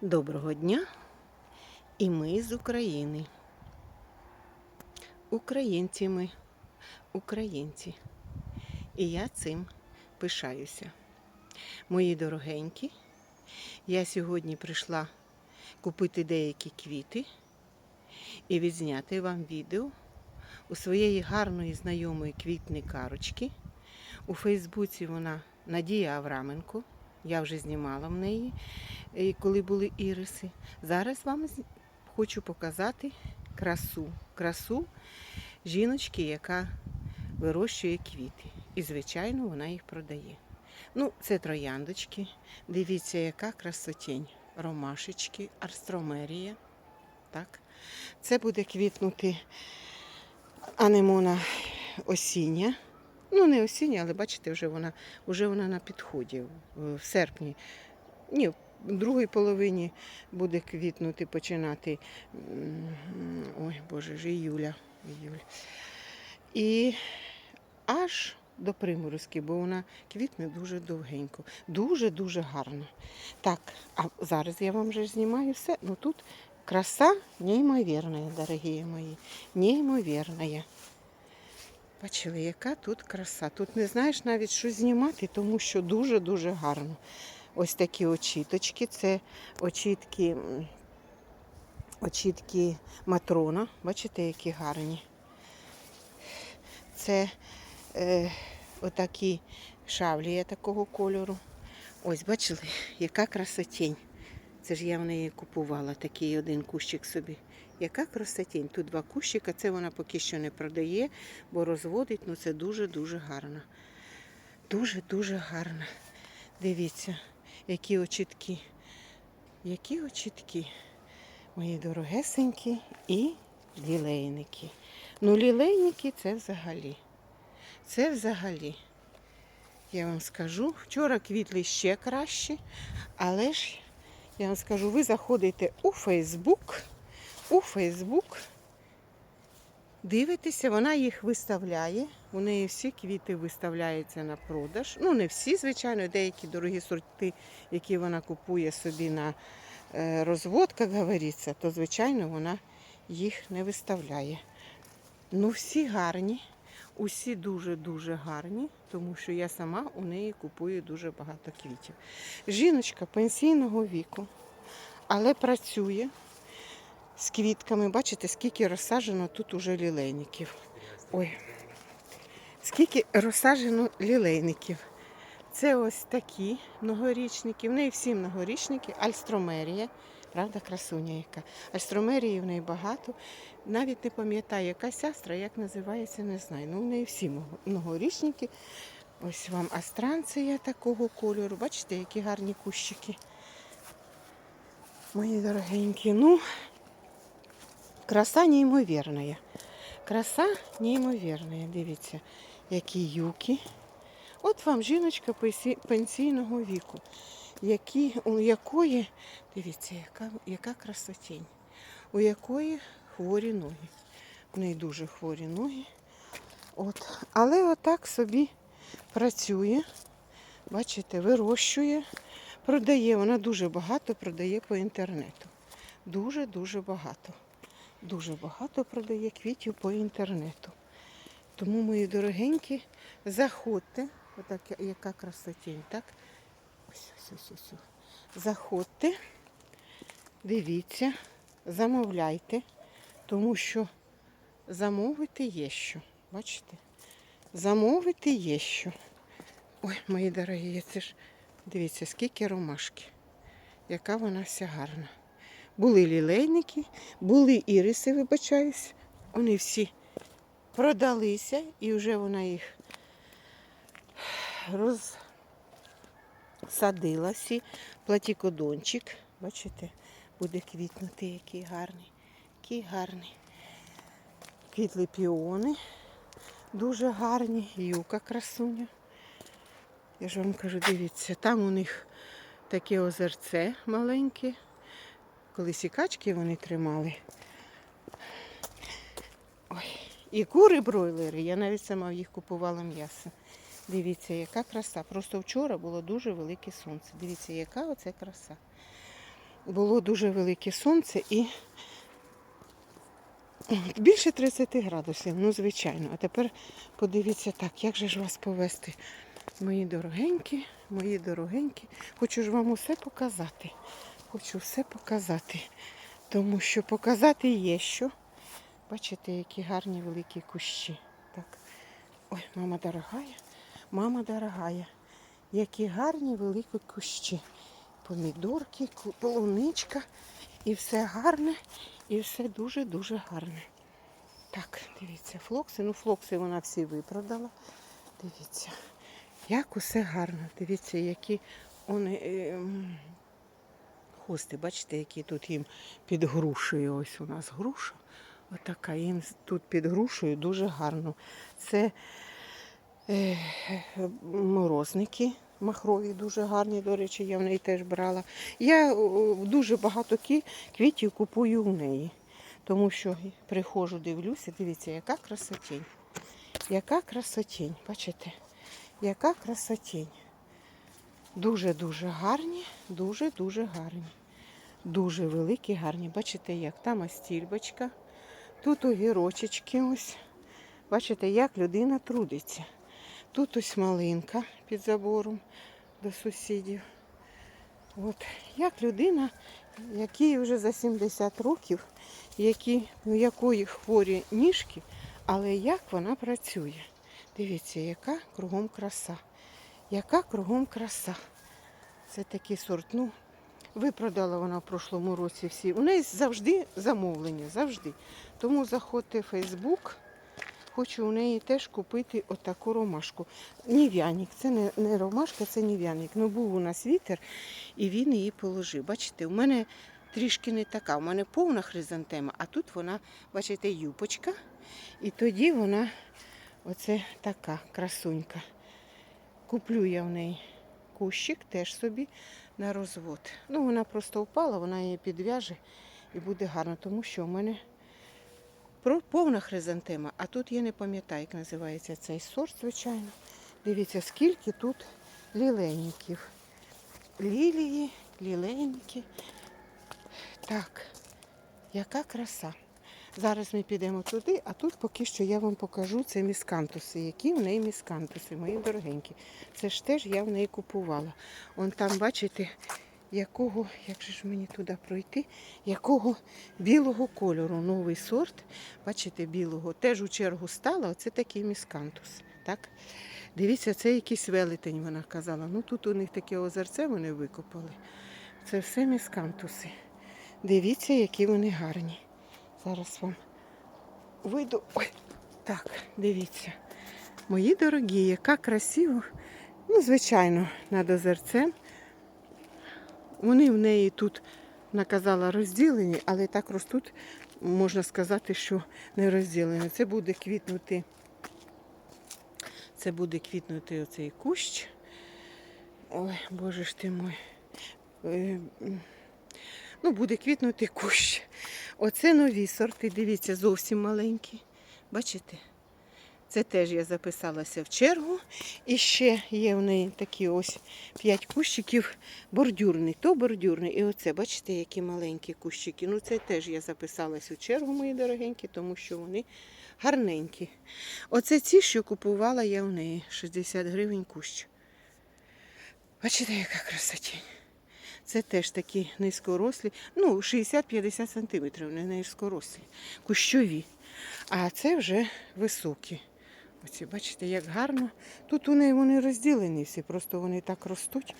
Доброго дня! І ми з України. Українці ми, українці. І я цим пишаюся. Мої дорогенькі, я сьогодні прийшла купити деякі квіти і відзняти вам відео у своєї гарної знайомої квітникарочки. У Фейсбуці вона Надія Авраменко. Я вже знімала в неї, коли були іриси. Зараз вам хочу показати красу. Красу жіночки, яка вирощує квіти. І, звичайно, вона їх продає. Ну, це трояндочки. Дивіться, яка красотень. Ромашечки, арстромерія. Так. Це буде квітнути анемона осіння. Ну, не осіння, але бачите, вже вона, вже вона на підході в серпні. Ні, другій половині буде квітнути, починати. Ой, Боже ж, іюля. іюль. І аж до приморозки, бо вона квітне дуже довгенько. Дуже-дуже гарно. Так, а зараз я вам вже знімаю все. Ну тут краса неймовірна, дорогі мої. Неймовірна. Бачили, яка тут краса. Тут не знаєш навіть, що знімати, тому що дуже-дуже гарно. Ось такі очіточки. Це очітки, очітки матрона. Бачите, які гарні. Це е, отакі шавлі такого кольору. Ось, бачили, яка красотень. Це ж я в неї купувала такий один кущик собі. Яка красотень. Тут два кущика, це вона поки що не продає, бо розводить, ну це дуже-дуже гарно. Дуже-дуже гарно. Дивіться, які очітки. Які очітки, мої дорогесенькі і лілейники. Ну, лілейники це взагалі. Це взагалі. Я вам скажу, вчора квітли ще краще, але ж я вам скажу, ви заходите у Фейсбук, у Фейсбук, дивитеся, вона їх виставляє. У неї всі квіти виставляються на продаж. Ну, не всі, звичайно, деякі дорогі сорти, які вона купує собі на е, розвод, як говориться, то, звичайно, вона їх не виставляє. Ну, всі гарні, усі дуже-дуже гарні, тому що я сама у неї купую дуже багато квітів. Жіночка пенсійного віку, але працює з квітками. Бачите, скільки розсаджено тут уже лілейників. Ой, скільки розсаджено лілейників. Це ось такі многорічники. В неї всі многорічники, альстромерія. Правда, красуня яка. Альстромерії в неї багато. Навіть не пам'ятаю, яка сестра, як називається, не знаю. Ну, в неї всі многорічники. Ось вам астранція такого кольору. Бачите, які гарні кущики. Мої дорогенькі. Ну, краса неймовірна. Краса неймовірна. Дивіться, які юки. От вам жіночка пенсійного віку, які, у якої, дивіться, яка, яка красотень, у якої хворі ноги. У неї дуже хворі ноги. От. Але отак собі працює, бачите, вирощує, продає. Вона дуже багато продає по інтернету. Дуже-дуже багато. Дуже багато продає квітів по інтернету. Тому, мої дорогенькі, заходьте. Отак, яка красотень, так? Ось, ось, ось. ось. Заходьте, дивіться, замовляйте, тому що замовити є що. Бачите? Замовити є що. Ой, мої дорогі, це ж дивіться, скільки ромашки. Яка вона вся гарна. Були лілейники, були іриси, вибачаюсь. Вони всі продалися і вже вона їх розсадила всі. Платікодончик, бачите, буде квітнути, який гарний, який гарний. Квітли піони, дуже гарні, юка красуня. Я ж вам кажу, дивіться, там у них таке озерце маленьке. Колись і качки вони тримали. Ой, і кури бройлери, я навіть сама їх купувала м'ясо. Дивіться, яка краса. Просто вчора було дуже велике сонце. Дивіться, яка оце краса. було дуже велике сонце і більше 30 градусів, ну звичайно. А тепер подивіться так, як же ж вас повести, мої дорогенькі, мої дорогенькі. Хочу ж вам усе показати. Хочу все показати. Тому що показати є що. Бачите, які гарні великі кущі. Так. Ой, мама дорогая, мама дорогая. Які гарні великі кущі. Помідорки, полуничка. І все гарне, і все дуже-дуже гарне. Так, дивіться, флокси. Ну, флокси вона всі випродала. Дивіться, як усе гарно. Дивіться, які вони. Е, Хости, бачите, які тут їм під грушею. Ось у нас груша. Отака. Їм тут під грушею дуже гарно. Це е, морозники махрові, дуже гарні, до речі, я в неї теж брала. Я дуже багато квітів купую в неї. Тому що приходжу, дивлюся, дивіться, яка красотень. Яка красотень, бачите? Яка красотень. Дуже-дуже гарні, дуже-дуже гарні. Дуже великі, гарні. Бачите, як там астільбочка. Тут огірочечки ось. Бачите, як людина трудиться. Тут ось малинка під забором до сусідів. От як людина, якій вже за 70 років, які, у якої хворі ніжки, але як вона працює. Дивіться, яка кругом краса. Яка кругом краса. Це такий сорт. Ну, випродала вона в прошлому році всі. У неї завжди замовлення, завжди. Тому заходьте в Фейсбук. Хочу у неї теж купити отаку ромашку. Нів'яник, це не, не ромашка, це нів'яник. Ну був у нас вітер, і він її положив. Бачите, у мене трішки не така. У мене повна хризантема, а тут вона, бачите, юпочка. І тоді вона оце така красунька. Куплю я в неї кущик теж собі на розвод. Ну, вона просто впала, вона її підв'яже і буде гарно, тому що у мене повна хризантема, а тут я не пам'ятаю, як називається цей сорт, звичайно. Дивіться, скільки тут лілейників. Лілії, лілейники. Так, яка краса. Зараз ми підемо туди, а тут поки що я вам покажу це міскантуси. Які в неї міскантуси, мої дорогенькі. Це ж теж я в неї купувала. Он там, бачите, якого, як же ж мені туди пройти, якого білого кольору новий сорт. Бачите, білого. Теж у чергу стала. Оце такий міскантус. Так? Дивіться, це якийсь велетень, вона казала. Ну тут у них таке озерце вони викопали. Це все міскантуси. Дивіться, які вони гарні. Зараз вам вийду. Ой, так, дивіться. Мої дорогі, яка красиво. Ну, звичайно, над озерцем. Вони в неї тут наказала розділені, але так ростуть, можна сказати, що не розділені. Це буде квітнути. Це буде квітнути оцей кущ. Ой, боже ж ти мой. Е. Ну, буде квітнути кущ. Оце нові сорти, дивіться, зовсім маленькі. Бачите? Це теж я записалася в чергу. І ще є в неї такі ось п'ять кущиків бордюрний. То бордюрний. І оце, бачите, які маленькі кущики. Ну, це теж я записалась у чергу, мої дорогенькі, тому що вони гарненькі. Оце ці, що купувала я в неї 60 гривень кущ. Бачите, яка красотень. Це теж такі низькорослі, ну, 60-50 сантиметрів, не низькорослі, кущові. А це вже високі. Оці, бачите, як гарно. Тут у неї вони розділені всі, просто вони так ростуть.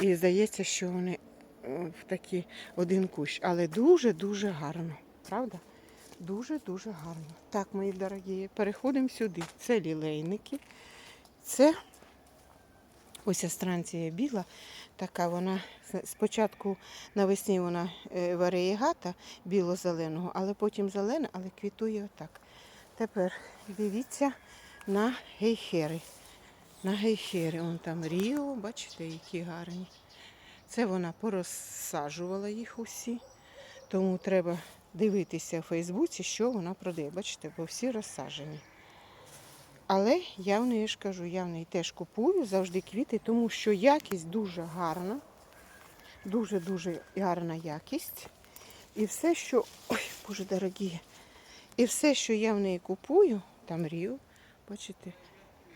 І здається, що вони е, в такий один кущ. Але дуже-дуже гарно. Правда? Дуже-дуже гарно. Так, мої дорогі, переходимо сюди. Це лілейники. Це ось астранція біла. Така вона спочатку навесні вона е, варієгата біло-зеленого, але потім зелена, але квітує отак. Тепер дивіться на гейхери. На гейхери. Вон там Ріо, бачите, які гарні. Це вона порозсаджувала їх усі. Тому треба дивитися в Фейсбуці, що вона продає. Бачите, бо всі розсаджені. Але я в неї ж кажу, я в неї теж купую завжди квіти, тому що якість дуже гарна. дуже-дуже гарна якість. І все, що. Ой, боже дорогі. І все, що я в неї купую, там рів, бачите,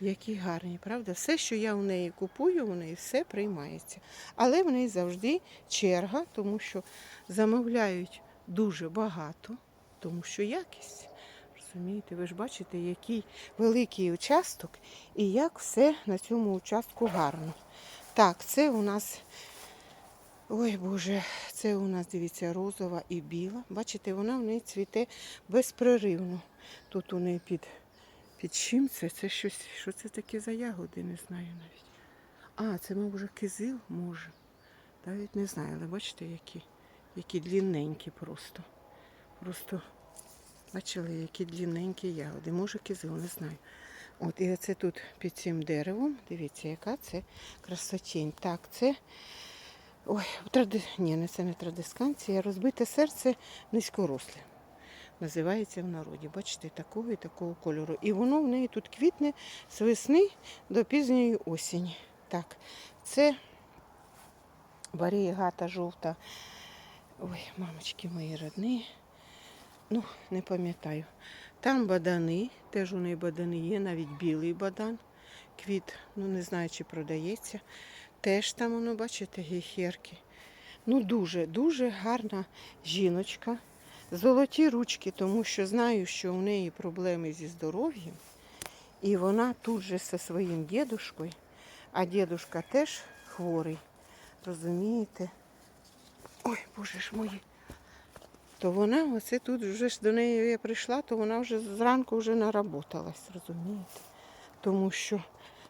які гарні, правда? Все, що я в неї купую, у неї все приймається. Але в неї завжди черга, тому що замовляють дуже багато, тому що якість. Розумієте, ви ж бачите, який великий участок і як все на цьому участку гарно. Так, це у нас. Ой Боже, це у нас, дивіться, розова і біла. Бачите, вона в неї цвіте безпреривно. Тут у неї під, під чим це? Це щось, що це таке за ягоди, не знаю навіть. А, це може кизил, може. Навіть не знаю, але бачите, які, які длінненькі просто. Просто бачили, які длінненькі ягоди. Може кизил, не знаю. От, і оце тут під цим деревом. Дивіться, яка це красотінь. Так, це. Ой, тради... ні, не це не традисканція, розбите серце низькоросле. Називається в народі. Бачите, такого і такого кольору. І воно в неї тут квітне з весни до пізньої осені. Так, це варієгата жовта. Ой, мамочки мої родні. Ну, не пам'ятаю. Там бадани, теж у неї бадани є, навіть білий бадан. Квіт, ну не знаю, чи продається. Теж там воно, бачите, гейхерки. Ну, дуже, дуже гарна жіночка. Золоті ручки, тому що знаю, що у неї проблеми зі здоров'ям. І вона тут же зі своїм дідушкою, а дідушка теж хворий. Розумієте? Ой, боже ж мої. То вона оце тут вже ж до неї я прийшла, то вона вже зранку вже наработалась, розумієте? Тому що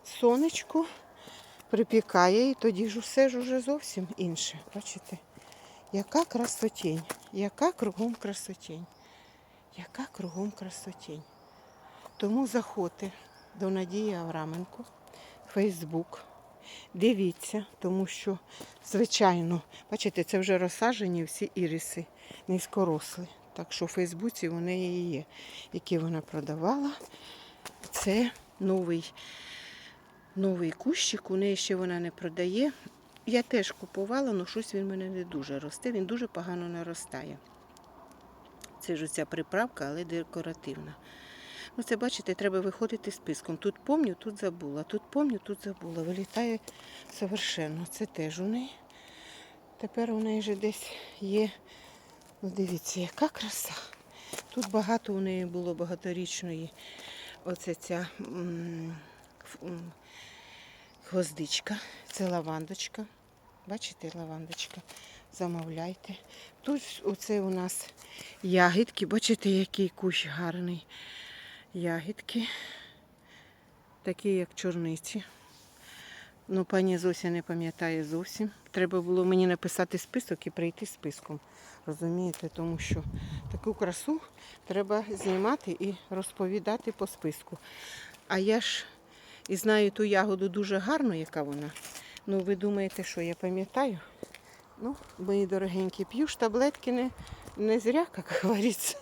сонечко припікає, і тоді ж усе ж уже зовсім інше. Бачите? Яка красотень, яка кругом красотень, яка кругом красотень. Тому заходьте до Надії Авраменко, Фейсбук. Дивіться, тому що, звичайно, бачите, це вже розсаджені всі іриси низькорослі. Так що в Фейсбуці у неї є, які вона продавала. Це новий новий кущик, у неї ще вона не продає. Я теж купувала, але щось він мене не дуже росте, він дуже погано наростає. Це ж оця приправка, але декоративна. Ну, це, бачите, треба виходити списком. Тут помню, тут забула, тут помню, тут забула. Вилітає совершенно. Це теж у неї. Тепер у неї вже десь є. Ну, дивіться, яка краса. Тут багато у неї було багаторічної. Оце ця гвоздичка. Це лавандочка. Бачите, лавандочка. Замовляйте. Тут оце у нас ягідки. Бачите, який кущ гарний. Ягідки. Такі, як чорниці. Ну, пані Зося не пам'ятає зовсім. Треба було мені написати список і прийти списком. Розумієте, тому що таку красу треба знімати і розповідати по списку. А я ж і знаю ту ягоду дуже гарно, яка вона. Ну, ви думаєте, що я пам'ятаю? Ну, мої дорогенькі, п'ю ж таблетки не, не зря, як говориться.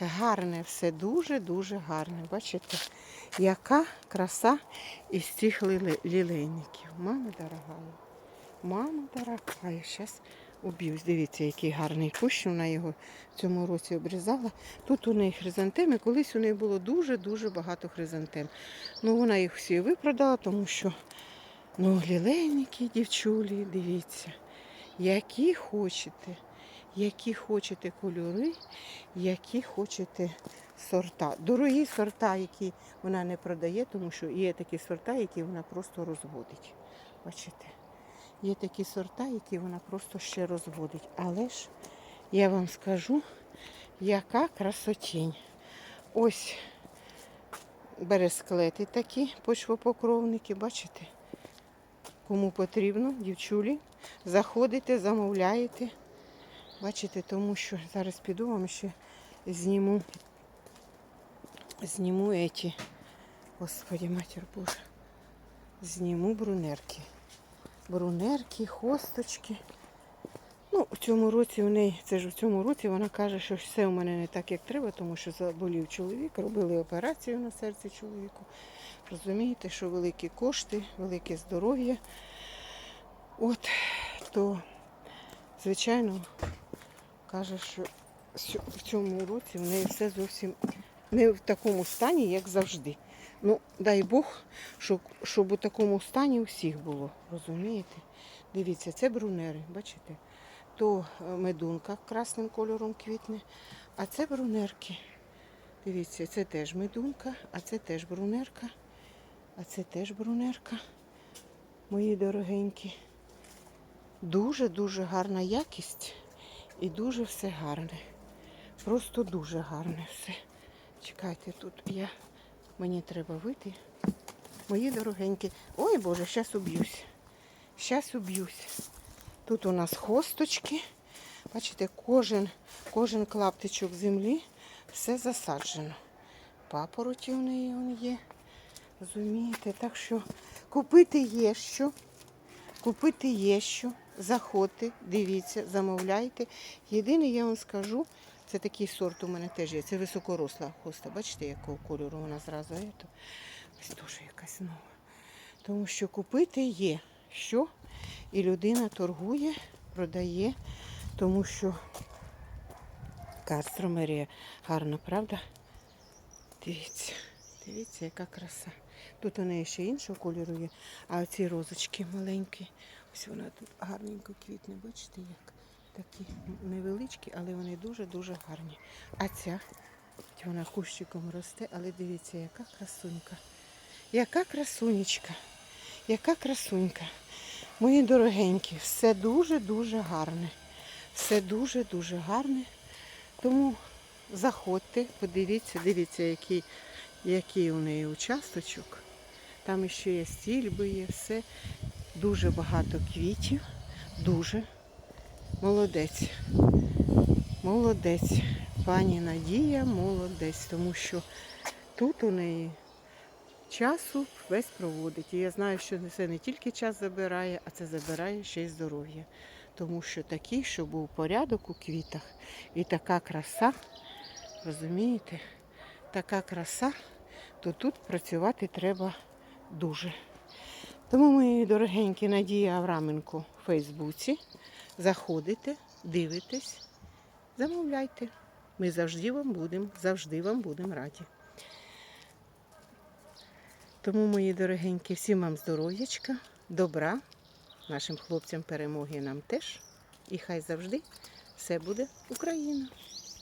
Гарне все, дуже-дуже гарне. Бачите, яка краса із цих лілейників. Мама дорога. Мама дорога. Я Зараз уб'юсь. Дивіться, який гарний кущ. Вона його в цьому році обрізала. Тут у неї хризантеми. Колись у неї було дуже-дуже багато хризантем. Ну, вона їх всі випродала, тому що ну, лілейники, дівчулі, дивіться, які хочете. Які хочете кольори, які хочете сорта. Дорогі сорта, які вона не продає, тому що є такі сорта, які вона просто розводить. Бачите? Є такі сорта, які вона просто ще розводить. Але ж я вам скажу, яка красотінь. Ось бересклети такі, почвопокровники, бачите? Кому потрібно, дівчулі, заходите, замовляєте. Бачите, тому що зараз піду вам ще зніму, зніму еті. Господи, матір Боже. Зніму брунерки. Брунерки, хосточки. Ну, в цьому році у неї, це ж в цьому році вона каже, що все у мене не так, як треба, тому що заболів чоловік, робили операцію на серці чоловіку. Розумієте, що великі кошти, велике здоров'я. От то, звичайно, каже, що в цьому році в неї все зовсім не в такому стані, як завжди. Ну, дай Бог, щоб, щоб у такому стані у всіх було, розумієте? Дивіться, це брунери, бачите? То е, медунка красним кольором квітне, а це брунерки. Дивіться, це теж медунка, а це теж брунерка, а це теж брунерка. Мої дорогенькі. Дуже-дуже гарна якість і дуже все гарне. Просто дуже гарне все. Чекайте, тут я. Мені треба вийти. Мої дорогенькі. Ой Боже, зараз уб'юсь. Зараз уб'юсь. Тут у нас хосточки. Бачите, кожен, кожен клаптичок землі все засаджено. Папороті в неї он є. Розумієте? Так що купити є що. Купити є що. Заходьте, дивіться, замовляйте. Єдине, я вам скажу, це такий сорт у мене теж є. Це високоросла хоста. Бачите, якого кольору вона зразу є. Ось теж якась нова. Тому що купити є що. І людина торгує, продає, тому що кастромерія гарна, правда? Дивіться, дивіться, яка краса. Тут у неї ще іншого кольору є, а оці розочки маленькі. Ось вона тут гарненько квітне, бачите, як такі невеличкі, але вони дуже-дуже гарні. А ця, вона кущиком росте, але дивіться, яка красунька. Яка красунечка, яка красунька. Мої дорогенькі, все дуже-дуже гарне. Все дуже-дуже гарне. Тому заходьте, подивіться, дивіться, який, який у неї участочок. Там ще є стільби, є все. Дуже багато квітів. Дуже. Молодець. Молодець. Пані Надія молодець, тому що тут у неї часу весь проводить. І я знаю, що це не тільки час забирає, а це забирає ще й здоров'я. Тому що такий, що був порядок у квітах, і така краса, розумієте, така краса, то тут працювати треба дуже. Тому, мої дорогенькі Надія Авраменко в Фейсбуці. Заходите, дивитесь, замовляйте. Ми завжди вам будемо, завжди вам будемо раді. Тому, мої дорогенькі, всім вам здоров'ячка, добра, нашим хлопцям перемоги нам теж. І хай завжди все буде Україна.